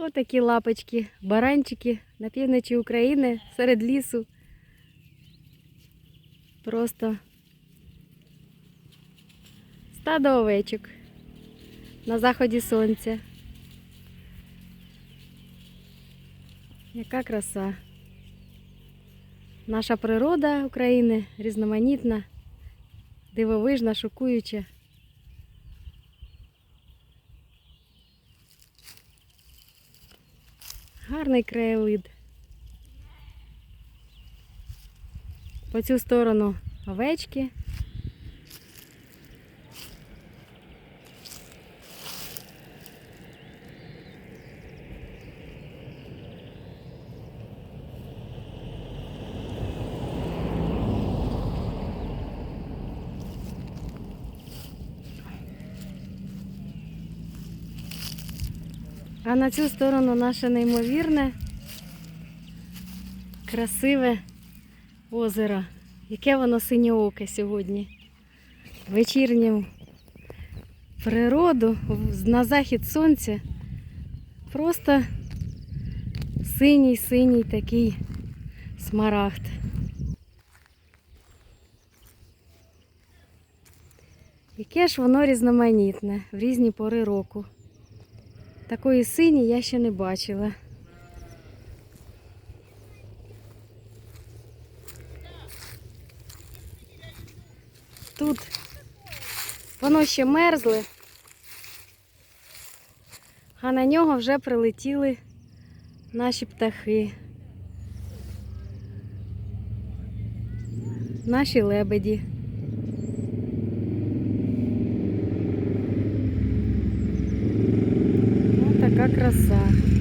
Отакі лапочки, баранчики на півночі України, серед лісу. Просто стадо овечок на заході сонця. Яка краса. Наша природа України різноманітна, дивовижна, шокуюча. Гарний краєвид. По цю сторону овечки. А на цю сторону наше неймовірне, красиве озеро. Яке воно синьооке сьогодні. Вечірню природу на захід сонця. Просто синій-синій такий смарагд. Яке ж воно різноманітне в різні пори року. Такої сині я ще не бачила. Тут воно ще мерзле, а на нього вже прилетіли наші птахи. Наші лебеді. Така краса.